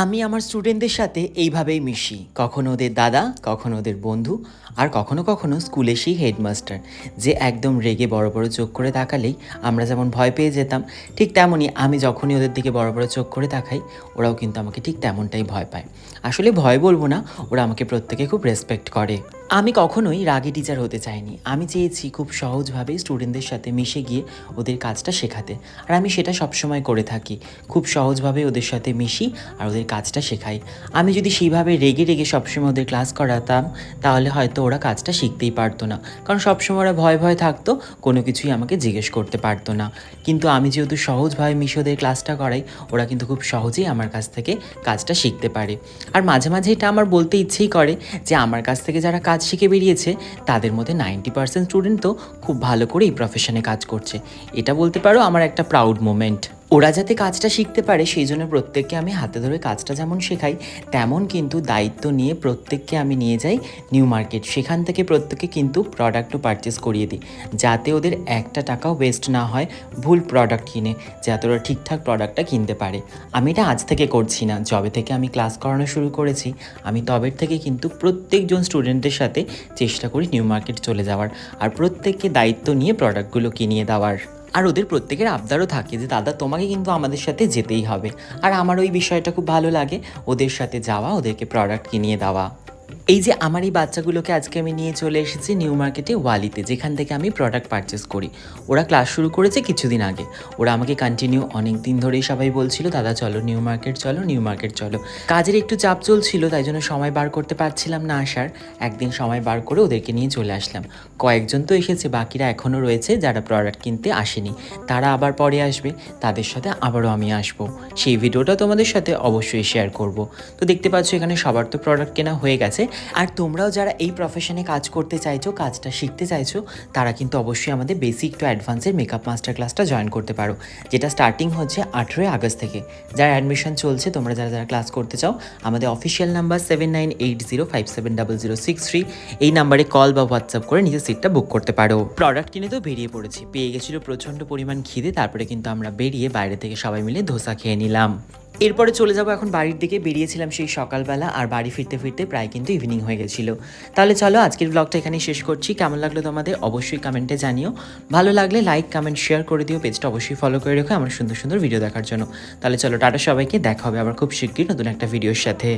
আমি আমার স্টুডেন্টদের সাথে এইভাবেই মিশি। কখনো ওদের দাদা, কখনো ওদের বন্ধু, আর কখনো কখনো স্কুলে সেই হেডমাস্টার যে একদম রেগে বড় বড় চোখ করে তাকালেই আমরা যেমন ভয় পেয়ে যেতাম, ঠিক তেমনই আমি যখনই ওদের দিকে বড় বড় চোখ করে তাকাই, ওরাও কিন্তু আমাকে ঠিক তেমনটাই ভয় পায়। আসলে ভয় বলব না, ওরা আমাকে প্রত্যেকে খুব রেসপেক্ট করে। আমি কখনোই রাগী টিচার হতে চাইনি। আমি চেয়েছি খুব সহজভাবে স্টুডেন্টদের সাথে মিশে গিয়ে ওদের কাজটা শেখাতে। আর আমি সেটা সবসময় করে থাকি। খুব সহজভাবে ওদের সাথে মিশি আর ওদের কাজটা শেখাই। আমি যদি সেইভাবে রেগে রেগে সবসময় ওদের ক্লাস করাতাম, তাহলে হয়তো ওরা কাজটা শিখতেই পারতো না। কারণ সবসময় ওরা ভয় ভয় থাকতো, কোনো কিছুই আমাকে জিজ্ঞেস করতে পারতো না। কিন্তু আমি যেহেতু সহজভাবে মিশে ওদের ক্লাসটা করাই, ওরা কিন্তু খুব সহজেই আমার কাছ থেকে কাজটা শিখতে পারে। আর মাঝে মাঝে এটা আমার বলতে ইচ্ছেই করে যে, আমার কাছ থেকে যারা কাজ শিখে বেরিয়েছে, তাদের মধ্যে নাইনটি পার্সেন্ট স্টুডেন্ট তো খুব ভালো করে এই প্রফেশনে কাজ করছে। এটা বলতে পারো আমার একটা প্রাউড মোমেন্ট ওরা যাতে কাজটা শিখতে পারে, সেই জন্য প্রত্যেককে আমি হাতে ধরে কাজটা যেমন শেখাই, তেমন কিন্তু দায়িত্ব নিয়ে প্রত্যেককে আমি নিয়ে যাই নিউ মার্কেট। সেখান থেকে প্রত্যেককে কিন্তু প্রোডাক্টও পারচেস করিয়ে দিই। যাতে ওদের একটা টাকাও ওয়েস্ট না হয় ভুল প্রোডাক্ট কিনে, যাতে ওরা ঠিকঠাক প্রোডাক্টটা কিনতে পারে। আমি এটা আজ থেকে করছি না। যবে থেকে আমি ক্লাস করানো শুরু করেছি, আমি তবের থেকে কিন্তু প্রত্যেকজন স্টুডেন্টের সাথে চেষ্টা করি নিউ মার্কেট চলে যাওয়ার। আর প্রত্যেককে দায়িত্ব নিয়ে প্রোডাক্টগুলো কিনিয়ে দেওয়ার। আর ওদের প্রত্যেকের আবদারও থাকে যে, দাদা, তোমাকে কিন্তু আমাদের সাথে যেতেই হবে। আর আমার ওই বিষয়টা খুব ভালো লাগে, ওদের সাথে যাওয়া, ওদেরকে প্রোডাক্ট কিনিয়ে দেওয়া। এই যে আমার এই বাচ্চাগুলোকে আজকে আমি নিয়ে চলে এসেছি নিউ মার্কেটে ওয়ালিতে, যেখান থেকে আমি প্রোডাক্ট পারচেস করি। ওরা ক্লাস শুরু করেছে কিছুদিন আগে। ওরা আমাকে কন্টিনিউ অনেক দিন ধরেই সবাই বলছিল, দাদা চলো নিউ মার্কেট চলো, নিউ মার্কেট চলো। কাজের একটু চাপ চলছিল, তাই জন্য সময় বার করতে পারছিলাম না আসার। একদিন সময় বার করে ওদেরকে নিয়ে চলে আসলাম। কয়েকজন তো এসেছে, বাকিরা এখনও রয়েছে যারা প্রোডাক্ট কিনতে আসেনি। তারা আবার পরে আসবে, তাদের সাথে আবারও আমি আসব। সেই ভিডিওটা তোমাদের সাথে অবশ্যই শেয়ার করব। তো দেখতে পাচ্ছ, এখানে সবার তো প্রোডাক্ট কেনা হয়ে গেছে। আর তোমরাও যারা এই প্রফেশনে কাজ করতে চাইছো, কাজটা শিখতে চাইছো, তারা কিন্তু অবশ্যই আমাদের বেসিক টু অ্যাডভান্সের মেকআপ মাস্টার ক্লাসটা জয়েন করতে পারো। যেটা স্টার্টিং হচ্ছে আঠেরোই আগস্ট থেকে। যার অ্যাডমিশন চলছে, তোমরা যারা যারা ক্লাস করতে চাও, আমাদের official number seven nine eight zero five seven double zero six three এই নাম্বারে কল বা হোয়াটসঅ্যাপ করে নিজের সিটটা বুক করতে পারো। প্রোডাক্ট কিনে তো বেরিয়ে পড়েছি। পেয়ে গেছিল প্রচণ্ড পরিমাণ খিদে, তারপরে কিন্তু আমরা বেরিয়ে বাইরে থেকে সবাই মিলে ধোসা খেয়ে নিলাম। এরপরে চলে যাব এখন বাড়ির দিকে। বেরিয়েছিলাম সেই সকালবেলা আর বাড়ি ফিরতে ফিরতে প্রায় কিন্তু ইভিনিং হয়ে গেছিল। তাহলে চলো, আজকের ব্লগটা এখানেই শেষ করছি। কেমন লাগল তোমাদের অবশ্যই কমেন্টে জানিও। ভালো লাগলে লাইক কমেন্ট শেয়ার করে দিও। পেজটা অবশ্যই ফলো করে রেখো আমার সুন্দর সুন্দর ভিডিও দেখার জন্য। তাহলে চলো, টাটা সবাইকে। দেখা হবে আবার খুব শিগগির নতুন একটা ভিডিওর সাথে।